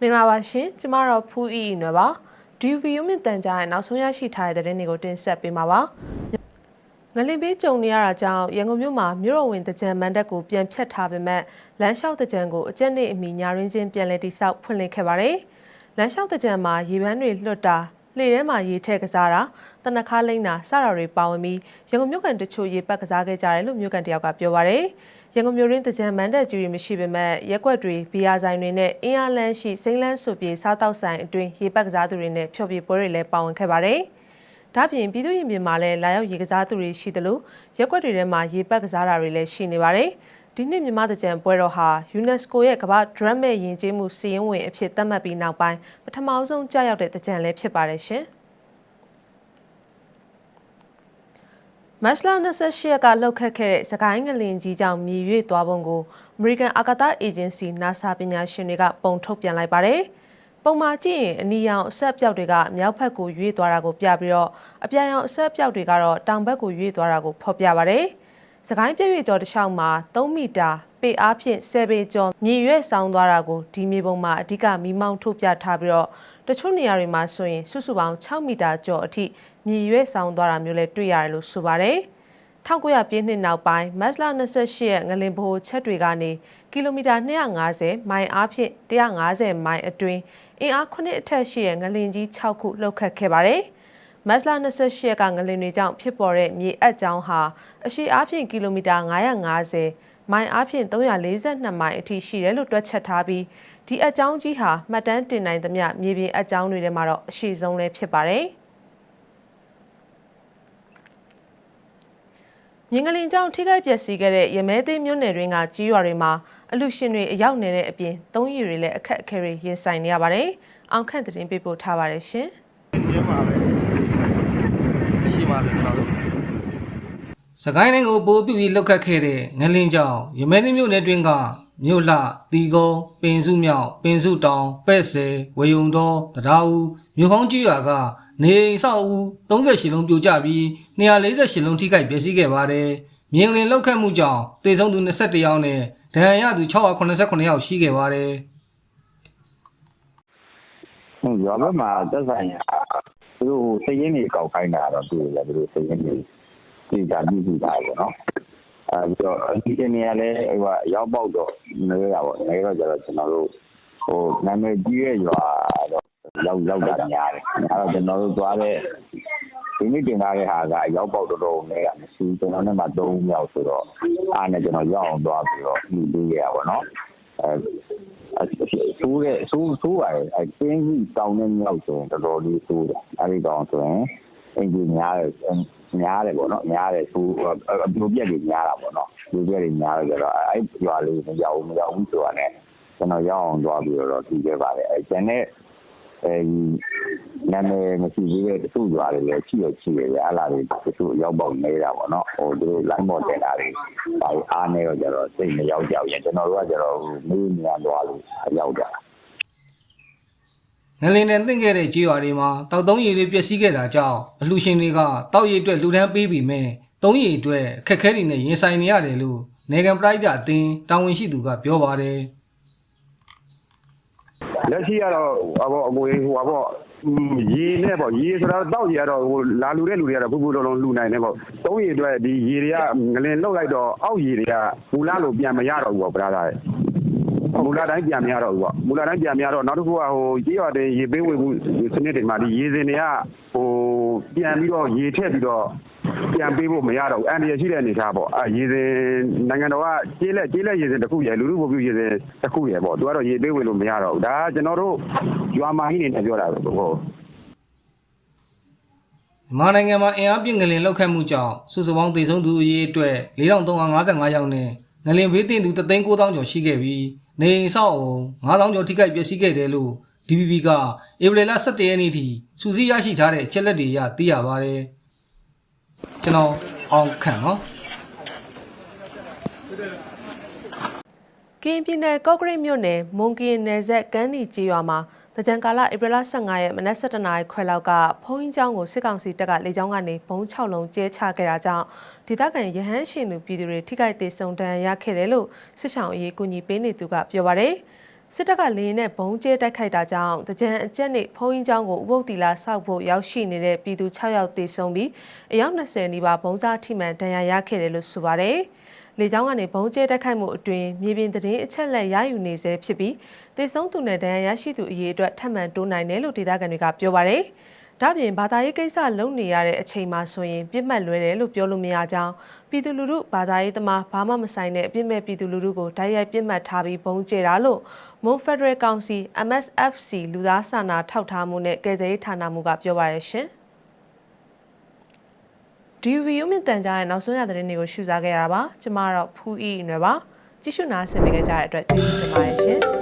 မင်္ဂလာပါရှင်ကျမတော့ဖူးအီအီနွယ်ပါဒီဗီယိုမြင့်တန်ကြားရဲ့နောက်ဆုံးရရှိထားတဲ့သတင်းတွေကိုတင်ဆက်ပေးမှာပါငလင်ပေးကြုံနေရတာကြောင့်ရန်ကုန်မြို့မှာမြို့တော်ဝင်တကြံမန်တက်ကိုပြန်ဖြတ်ထားပေမဲ့လမ်းလျှောက်တကြံကိုအကျက်နဲ့အမိညာရင်းချင်းပြန်လည်တိစောက်ဖွင့်လှစ်ခဲ့ပါတယ်လမ်းလျှောက်တကြံမှာရေပန်းတွေလွတ်တာ လှေထဲမှာရေထည့်ကစားတာတနခါလိမ့်တာစတာတွေပါဝင်ပြီးရန်ကုန်မြို့ကန်တချို့ရေပတ်ကစားခဲ့ကြတယ်လို့မြို့ကန်တယောက်ကပြောပါရယ်ရန်ကုန်မြို့ရင်းတကြံမန်တက်ကျူရီမရှိပေမဲ့ရက်ကွက်တွေဘီယာဆိုင်တွေနဲ့အင်းအားလန်းရှိစိမ့်လန်းဆိုပြေစားတောက်ဆိုင်အတွင်းရေပတ်ကစားသူတွေနဲ့ဖျော်ဖြေပွဲတွေလည်းပါဝင်ခဲ့ပါတယ်ဒါ့ပြင်ပြည်သူ့ရင်ပြင်မှာလည်းလာရောက်ရေကစားသူတွေရှိသလိုရက်ကွက်တွေထဲမှာရေပတ်ကစားတာတွေလည်းရှိနေပါတယ် ဒီနှစ်မြမတကြံပွဲတော်ဟာ UNESCO ရဲ့ကမ္ဘာဒရမ်မဲ့ယဉ်ကျေးမှုစီးရင်ဝင်အဖြစ်သတ်မှတ်ပြီးနောက်ပိုင်းပထမဆုံးကြာရောက်တဲ့တကြံလည်းဖြစ်ပါတယ်ရှင်။မတ်လ28ရက်ကလှုပ်ခတ်ခဲ့တဲ့စကိုင်းငလင်ကြီးကြောင့်မြေရွေ့သွားပုံကို American အာကာသအေဂျင်စီ NASA ပညာရှင်တွေကပုံထုတ်ပြန်လိုက်ပါတယ်။ပုံမှာကြည့်ရင်အနီရောင်အဆက်ပြောက်တွေကမြောက်ဘက်ကိုရွေ့သွားတာကိုပြပြီးတော့အပြန်ရောင်အဆက်ပြောက်တွေကတော့တောင်ဘက်ကိုရွေ့သွားတာကိုဖော်ပြပါတယ်။ စကိုင်းပြည့်ရွေ့ကျော်တစ်လျှောက်မှာ3မီတာပေအားဖြင့်10ပေကျော်မြေရွေ့ဆောင်သွားတာကိုဒီမြေပုံမှာအဓိကမီးမောင်းထုတ်ပြထားပြီးတော့တချို့နေရာတွေမှာဆိုရင်စုစုပေါင်း6မီတာကျော်အထိမြေရွေ့ဆောင်သွားတာမျိုးလည်းတွေ့ရတယ်လို့ဆိုပါတယ်။1900ပြည့်နှစ်နောက်ပိုင်းမတ်လ28ရက်ငလင်ဘိုချက်တွေကနေကီလိုမီတာ250မိုင်အားဖြင့်150မိုင်အတွင်းအင်အား9အထက်ရှိတဲ့ငလင်ကြီး6ခုလှုပ်ခတ်ခဲ့ပါတယ်။ မတ်လ28ရက်ကငလင်တွေကြောင့်ဖြစ်ပေါ်တဲ့မြေအပ်ကြောင်းဟာအရှိအားဖြင့်ကီလိုမီတာ950မိုင်အားဖြင့်342မိုင်အထိရှိတယ်လို့တွက်ချက်ထားပြီးဒီအကြောင်းကြီးဟာမှတ်တမ်းတင်နိုင်သမျှမြေပြင်အကြောင်းတွေထဲမှာတော့အရှိဆုံးလည်းဖြစ်ပါတယ်။မြင်းကလင်ကြောင့်ထိခိုက်ပျက်စီးခဲ့တဲ့ရမဲသိမ်းမြို့နယ်တွင်းကကြီးရွာတွေမှာအလူရှင်တွေအရောက်နေတဲ့အပြင်သုံးရည်တွေလည်းအခက်အခဲတွေရင်ဆိုင်နေရပါတယ်။အောင်ခန့်သတင်းပေးပို့ထားပါတယ်ရှင်။ကျင်းပါ ပဲအရှိပါပဲကျွန်တော်တို့စကိုင်းတိုင်းကိုပိုးပြပြီးလောက်ခတ်ခဲ့တဲ့ငလင်းကြောင့်ရမဲသိမြို့နယ်တွင်ကမြို့လှတီကုန်းပင်စုမြောက်ပင်စုတောင်ပဲ့ဆယ်ဝေယုံတော်တရားဦးမြို့ကောင်းကြီးရွာကနေအိမ်ဆောက်ဦး38လုံးပြိုကျပြီး248လုံးထိခိုက်ပျက်စီးခဲ့ပါတယ်။မြင်းလင်လောက်ခတ်မှုကြောင့်တေဆုံးသူ21ယောက်နဲ့ဒဏ်ရာရသူ689ယောက်ရှိခဲ့ပါတယ်ဟုတ်ရွာဘက်မှာသက်ဆိုင်ရာ သူတို့စည်ရင်းတွေကောက်ခိုင်းတာတော့သူလည်းသူတို့စည်ရင်းတွေဒီကပြုစုတာပေါ့နော်အဲပြီးတော့ဒီတနေရာလဲဟိုရောက်ပေါက်တော့နေရပါနေတော့ကျတော့ကျွန်တော်တို့ဟိုနာမည်ကြီးရဲ့ရွာတော့ရောက်ရောက်တာများတယ်အဲတော့ကျွန်တော်တို့သွားတဲ့ဒီနေ့တင်လာတဲ့ဟာကရောက်ပေါက်တော်တော်နေတာမရှိကျွန်တော်နဲ့မှ၃မြောက်ဆိုတော့အားနဲ့ကျွန်တော်ရောက်အောင်သွားပြီးတော့ဒီလေးရပါတော့အဲ ဆိုးတဲ့ဆိုးဆိုးပါတယ်အဲကျင်းကြီးတောင်းနေမြောက်ဆိုရင်တော်တော်လေးဆိုးတယ်အဲဒီတောင်ဆိုရင်အင်ဂျင်များတယ်များတယ်ပေါ့နော်များတယ်ဆိုးအပြိုပြက်တွေများတာပေါ့နော်ပြိုပြက်တွေများတယ်ဆိုတော့အဲရွာလေးမရောက်မရောက်ဘူးဆိုတာနဲ့ကျွန်တော်ရောက်အောင်သွားပြီးတော့ပြီးခဲ့ပါတယ်အဲကျန်တဲ့အဲဒီနာမည်မရှိသေးတဲ့တချို့ရွာတွေလည်းရှိရရှိရတယ်အဲ့လာတွေတချို့ရောက်ပေါက်နေတာပေါ့နော်ဟိုသူတို့ line ပေါ်တင်တာတွေဒါအားနေတော့ကြတော့စိတ်မရောက်ကြဘူးကျွန်တော်တို့ကကြတော့မေးမြန်သွားလို့ရောက်ကြတာ။ ငလင်းနဲ့တင့်ခဲ့တဲ့ကြေးရွာတွေမှာတောက်သုံးရည်တွေပျက်စီးခဲ့တာကြောင့်အလှရှင်တွေကတောက်ရည်အတွက်လူထမ်းပေးပြီးမဲ့သုံးရည်အတွက်အခက်အခဲတွေနဲ့ရင်ဆိုင်နေရတယ်လို့နေကန်ပရိုက်တာအသင်းတာဝန်ရှိသူကပြောပါတယ်။လက်ရှိကတော့ဟောပေါ့အကိုဟိုဟောပေါ့ရေနဲ့ပေါ့ရေဆိုတော့တောက်ရေကတော့ဟိုလာလူတဲ့လူတွေကတော့ဖူးဖူးလုံးလုံးလှူနိုင်တယ်ပေါ့သုံးရေအတွက်ဒီရေတွေကငလင်လောက်လိုက်တော့အောက်ရေတွေကမူလလိုပြန်မရတော့ဘူးပေါ့ဗလားသားရဲ့ မူလတိုင်းပြန်မရတော့ဘူးပေါ့မူလတိုင်းပြန်မရတော့နောက်တစ်ခုကဟိုကြီးရွာတဲ့ရေပေးဝေမှုစနစ်တွေမှာဒီရေစင်တွေကဟိုပြန်ပြီးတော့ရေထည့်ပြီးတော့ပြန်ပေးဖို့မရတော့ဘူးအန်ဒီရရှိတဲ့အနေထားပေါ့အဲရေစင်နိုင်ငံတော်ကကျေးလက်ကျေးလက်ရေစင်တစ်ခုရယ်လူလူပုံပြရေစင်တစ်ခုရယ်ပေါ့သူကတော့ရေပေးဝေလို့မရတော့ဘူးဒါကကျွန်တော်တို့ရွာမာကြီးနေနဲ့ပြောတာပေါ့ဟုတ်မြန်မာနိုင်ငံမှာအင်အားပြင်းငလင်လောက်ခတ်မှုကြောင့်စုစုပေါင်းသေဆုံးသူအရေအတွက်4355ယောက်နဲ့ငလင်ဘေးတင်သူ39000ကျော်ရှိခဲ့ပြီး နေအိမ်ဆောက်အုံ9000ကျော်ထိခိုက်ပျက်စီးခဲ့တယ်လို့ DPP ကဧပြီလ17ရက်နေ့ထိစူးစီးရရှိထားတဲ့အချက်လက်တွေအရသိရပါတယ်ကျွန်တော်အောင်ခန့်နော်ကရင်ပြည်နယ်ကော့ကရိတ်မြို့နယ်မွန်ကရင်နယ်ဇက်ကန်းနီကြီးရွာမှာ တကြံကာလဧပြီလ15ရက်မနက်7:00နာရီခွဲလောက်ကဖုံးကြီးကျောင်းကိုစစ်ကောင်စီတပ်ကလေကြောင်းကနေဘုံ6လုံးကျဲချခဲ့တာကြောင့်ဒေသခံရဟန်းရှင်သူပြည်သူတွေထိခိုက်ဒေဆုံးဒဏ်ရာရခဲ့တယ်လို့စစ်ဆောင်အရေးကူညီပေးနေသူကပြောပါရယ်စစ်တပ်ကလေရင်နဲ့ဘုံကျဲတိုက်ခိုက်တာကြောင့်တကြံအကျက်နဲ့ဖုံးရင်ကျောင်းကိုဥပုပ်တီလာစောက်ဖို့ရောက်ရှိနေတဲ့ပြည်သူ6ယောက်သေဆုံးပြီးအယောက်20နီးပါးဘုံစားထိမှန်ဒဏ်ရာရခဲ့တယ်လို့ဆိုပါတယ်။ လေကြောင်းကနေဘုံကျဲတိုက်ခိုက်မှုအတွင်းမြေပြင်သတင်းအချက်လက်ရယူနေဆဲဖြစ်ပြီးသေဆုံးသူနဲ့ဒဏ်ရာရရှိသူအရေအတွက်ထပ်မံတိုးနိုင်တယ်လို့ဒေသခံတွေကပြောပါတယ်။ဒါ့အပြင်ဘာသာရေးကိစ္စလုပ်နေရတဲ့အချိန်မှာဆိုရင်ပြစ်မှတ်လွဲတယ်လို့ပြောလို့မရကြောင်းပြည်သူလူထုဘာသာရေးသမားဘာမှမဆိုင်တဲ့အပြစ်မဲ့ပြည်သူလူထုကိုတိုက်ရိုက်ပြစ်မှတ်ထားပြီးဘုံကျဲတာလို့မွန်ဖက်ဒရယ်ကောင်စီ MSFC လူသားစာနာထောက်ထားမှုနဲ့ကယ်ဆယ်ရေးဌာနမှုကပြောပါရရှင် ဒီဗီယိုမြင့်တန်ကြားရဲ့နောက်ဆုံးရသတင်းတွေကိုရှုစားခဲ့ရတာပါကျမတော့ဖူးအီနွယ်ပါကြည့်ရှုနာဆင်ပေးကြတဲ့အတွက်ကျေးဇူးတင်ပါတယ်ရှင်